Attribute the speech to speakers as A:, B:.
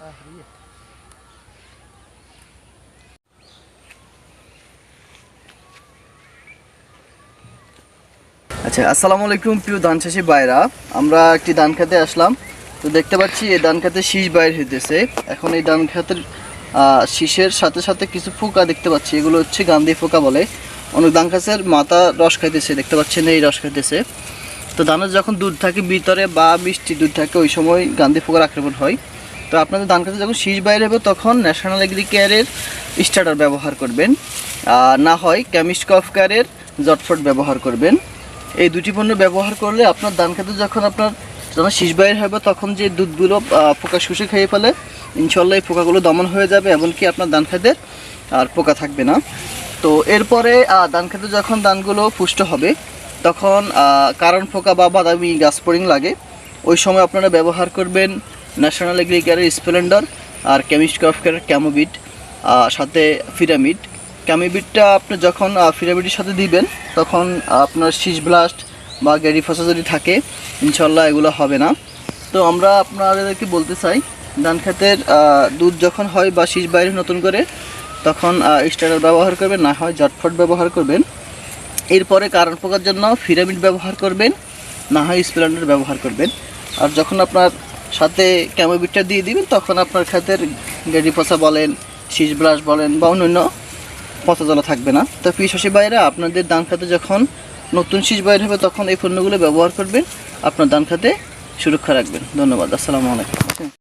A: আচ্ছা আসসালামু আলাইকুম প্রিয় ধান চাষি বাইরা আমরা একটি ধান খেতে আসলাম। তো দেখতে পাচ্ছি এই ধান খেতে শীষ বাইর হইতেছে। এখন এই ধান খেতের শীষের সাথে সাথে কিছু পোকা দেখতে পাচ্ছি। এগুলো হচ্ছে গান্ধী পোকা বলে। অনেক ধান গাছের মাথা রস খাইতেছে, দেখতে পাচ্ছেন এই রস খাইতেছে। তো ধানের যখন দুধ থাকে ভিতরে বা মিষ্টি দুধ থাকে, ওই সময় গান্ধী পোকার আক্রমণ হয়। তো আপনাদের ধান খেতে যখন শীষ বাইরে হবে, তখন ন্যাশনাল এগ্রি কেয়ারের স্টার্টার ব্যবহার করবেন। না হয় কেমিস্ট কফ কেয়ারের জটফট ব্যবহার করবেন। এই দুটি পণ্য ব্যবহার করলে আপনার ধান খেতে যখন আপনার যখন শীষ বাইর হবে, তখন যে দুধগুলো পোকা শুষে খেয়ে ফেলে ইনশাল্লাহ এই পোকাগুলো দমন হয়ে যাবে, এমনকি আপনার ধান খেতে আর পোকা থাকবে না। তো এরপরে ধান খেতে যখন ধানগুলো পুষ্ট হবে, তখন কারণ পোকা বা বাদামি গাছ লাগে, ওই সময় আপনারা ব্যবহার করবেন ন্যাশনাল এগ্রিকারের স্প্লেন্ডার আর কেমিস্ট কফকের ক্যামোবিট সাথে পিরামিড ক্যামিবিটটা আপনি যখন পিরামিডের সাথে দিবেন, তখন আপনার শীষ ব্লাস্ট বা গ্যারিফসা যদি থাকে ইনশাল্লাহ এগুলো হবে না। তো আমরা আপনাদেরকে বলতে চাই, ধান খেতের দুধ যখন হয় বা শীষ বাইরে নতুন করে, তখন স্টার্টার ব্যবহার করবেন, না হয় জটফট ব্যবহার করবেন। এরপরে কারণ পোকার জন্য পিরামিড ব্যবহার করবেন, না হয় স্প্লেন্ডার ব্যবহার করবেন। আর যখন আপনার সাথে ক্যামোবিটটা দিয়ে দিবেন, তখন আপনার খাতের গেডি পচা বলেন, শীষ ব্রাশ বলেন বা অন্যান্য পচা জলা থাকবে না। তো পিসাসী বাইরা আপনাদের দান খাতে যখন নতুন শীষ বাইর হবে, তখন এই পণ্যগুলো ব্যবহার করবেন, আপনার দান খাতে সুরক্ষা রাখবেন। ধন্যবাদ, আসসালামু আলাইকুম।